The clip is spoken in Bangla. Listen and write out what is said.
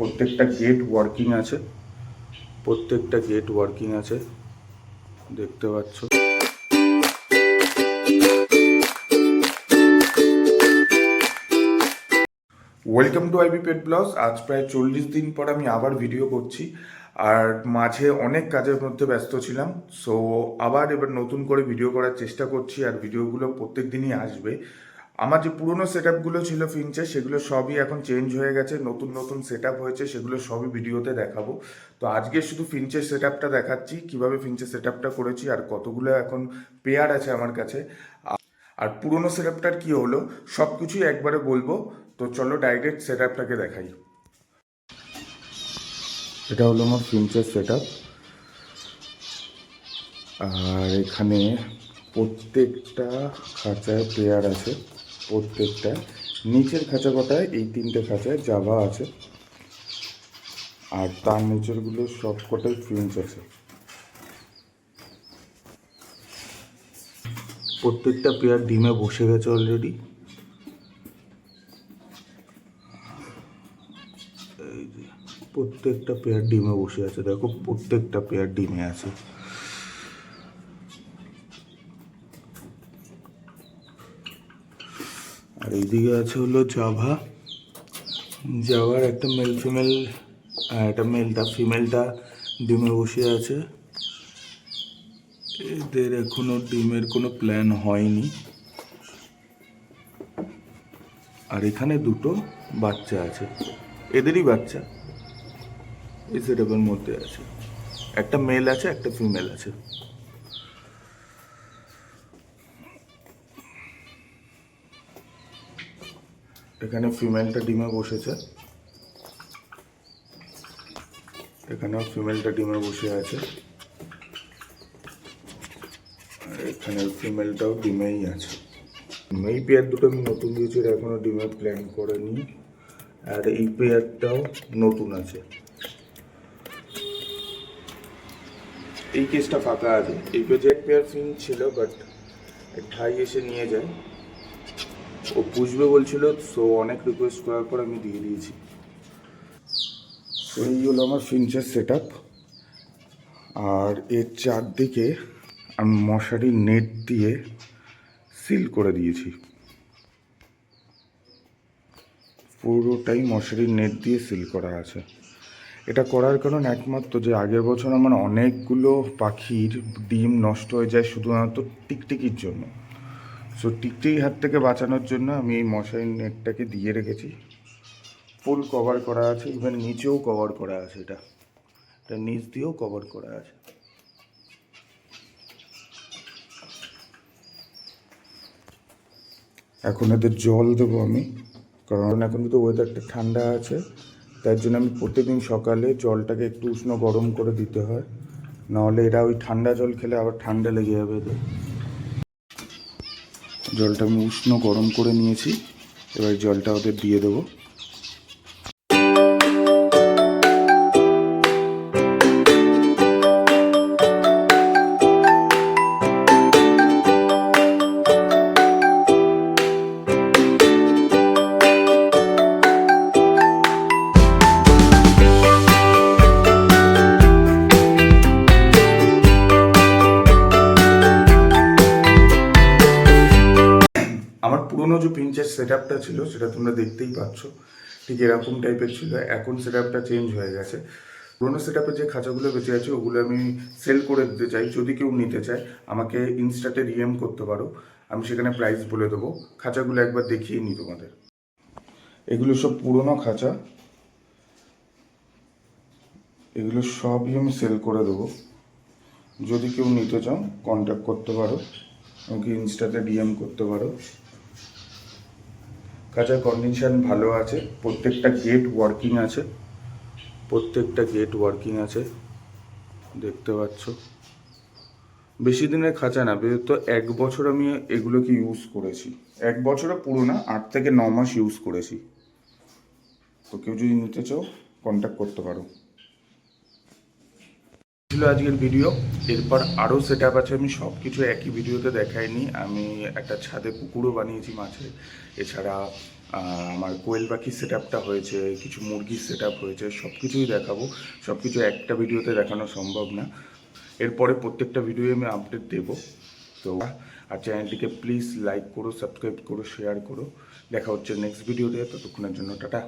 প্রত্যেকটা গেট ওয়ার্কিং আছে। প্রত্যেকটা গেট ওয়ার্কিং আছে। দেখতে পাচ্ছ। Welcome to IB pet blogs আজ প্রায় চল্লিশ দিন পর আমি আবার ভিডিও করছি। আর মাঝে অনেক কাজের মধ্যে ব্যস্ত ছিলাম। সো আবার এবার নতুন করে ভিডিও করার চেষ্টা করছি। আর ভিডিওগুলো প্রত্যেক দিনই আসবে। আমার যে পুরনো সেট আপগুলো ছিল ফিনচে সেগুলো সবই এখন চেঞ্জ হয়ে গেছে, নতুন নতুন সেট হয়েছে, সেগুলো সবই ভিডিওতে দেখাবো। তো আজকে শুধু ফিনচের সেট আপটা দেখাচ্ছি, কীভাবে ফিনচের সেট আপটা করেছি আর কতগুলো এখন পেয়ার আছে আমার কাছে। আর পুরোনো সেট আপটার কী হলো সব কিছুই একবারে বলব। তো চলো ডাইরেক্ট সেট আপটাকে দেখাই। এটা হলো আমার ফিনচের সেট আপ আর এখানে প্রত্যেকটা খাঁচায় পেয়ার আছে। প্রত্যেকটা। নিচের খাঁচা কটায় এই তিনটে খাঁচায় জাভা আছে। আর তার নিচেরগুলো সব কটাই ফিঞ্চ আছে। প্রত্যেকটা পেয়ার ডিমে বসে গেছে অলরেডি প্রত্যেকটা পেয়ার ডিমে বসে আছে। দেখো, প্রত্যেকটা পেয়ার ডিমে আছে। আর এইদিকে আছে হলো জাভা। জাভার একটা মেল ফিমেল একটা মেলটা ফিমেলটা ডিমে বসে আছে। এদের এখনও ডিমের কোনো প্ল্যান হয়নি। আর এখানে দুটো বাচ্চা আছে। এদেরই বাচ্চা। এই সেটআপের মধ্যে আছে। একটা মেল আছে, একটা ফিমেল আছে। এখানে ফিমেলটা ডিমে বসেছে। এখানেও ফিমেলটা ডিমে বসে আছে। এখানে ফিমেলটাও ডিমেই আছে। এই পেয়ার দুটো আমি নতুন দিয়েছি এরা এখনও ডিমে প্ল্যান করেনি। আর এই পেয়ারটাও নতুন আছে। এই কেসটা ফাঁকা আছে। এই এক পেয়ার ফিন ছিল বাট ঠাই এসে নিয়ে যায়। ও পুষবে বলছিল সো অনেক রিকোয়েস্ট করার পর আমি দিয়ে দিয়েছি। এই হলো আমার ফিনচের সেট আর এর চারদিকে আমি মশারি নেট দিয়ে সিল করে দিয়েছি। পুরোটাই মশারির নেট দিয়ে সিল করা আছে। এটা করার কারণ একমাত্র যে আগের বছর আমার অনেকগুলো পাখির ডিম নষ্ট হয়ে যায় শুধুমাত্র টিকটিকির জন্য। সো টিকটিকি হাত থেকে বাঁচানোর জন্য আমি এই মশারির নেটটাকে দিয়ে রেখেছি। ফুল কভার করা আছে ইভেন নিচেও কভার করা আছে এটা। এটা নিচ দিয়েও কভার করা আছে। এখন এদের জল দেবো আমি, কারণ এখন তো ওয়েদারটা ঠান্ডা আছে। তার জন্য আমি প্রতিদিন সকালে জলটাকে একটু উষ্ণ গরম করে দিতে হয়। নাহলে এরা ওই ঠান্ডা জল খেলে আবার ঠান্ডা লেগে যাবে এদের। জলটা আমি উষ্ণ গরম করে নিয়েছি। এবার জলটা ওদের দিয়ে দেবো। আমার পুরনো যে পিঞ্চের সেট আপটা ছিল, সেটা তোমরা দেখতেই পাচ্ছ। ঠিক এরকম টাইপের ছিল। এখন সেট আপটা চেঞ্জ হয়ে গেছে। পুরোনো সেট আপে যে খাঁচাগুলো বেঁচে আছে, ওগুলো আমি সেল করে দিতে চাই। যদি কেউ নিতে চায়, আমাকে ইনস্টাতে ডিএম করতে পারো। আমি সেখানে প্রাইস বলে দেবো। খাঁচাগুলো একবার দেখিয়ে নিই তোমাদের। এগুলো সব পুরনো খাঁচা। এগুলো সবই আমি সেল করে দেবো। যদি কেউ নিতে চাও কন্ট্যাক্ট করতে পারো। আমাকে ইনস্টাতে ডিএম করতে পারো। কাঁচার কন্ডিশন ভালো আছে, প্রত্যেকটা গেট ওয়ার্কিং আছে, প্রত্যেকটা গেট ওয়ার্কিং আছে, দেখতে পাচ্ছ। বেশি দিনের খাঁচা না তো এক বছর আমি এগুলোকে ইউজ করেছি। এক বছরও পুরো না, আট থেকে ন মাস ইউজ করেছি। তো কেউ যদি নিতে চাও কন্ট্যাক্ট করতে পারো। ছিল আজকের ভিডিও এরপর আরও সেট আছে, আমি সব কিছু একই ভিডিওতে দেখাইনি। আমি একটা ছাদে পুকুরও বানিয়েছি মাছের এছাড়া আমার কোয়েল পাখির সেট হয়েছে, কিছু মুরগির সেট হয়েছে সব কিছুই দেখাবো। সব কিছু একটা ভিডিওতে দেখানো সম্ভব না। এরপরে প্রত্যেকটা ভিডিও আমি আপডেট দেবো। তো, আর চ্যানেলটিকে প্লিজ লাইক করো সাবস্ক্রাইব করো শেয়ার করো। দেখা হচ্ছে নেক্সট ভিডিওতে ততক্ষণের জন্য টাটা।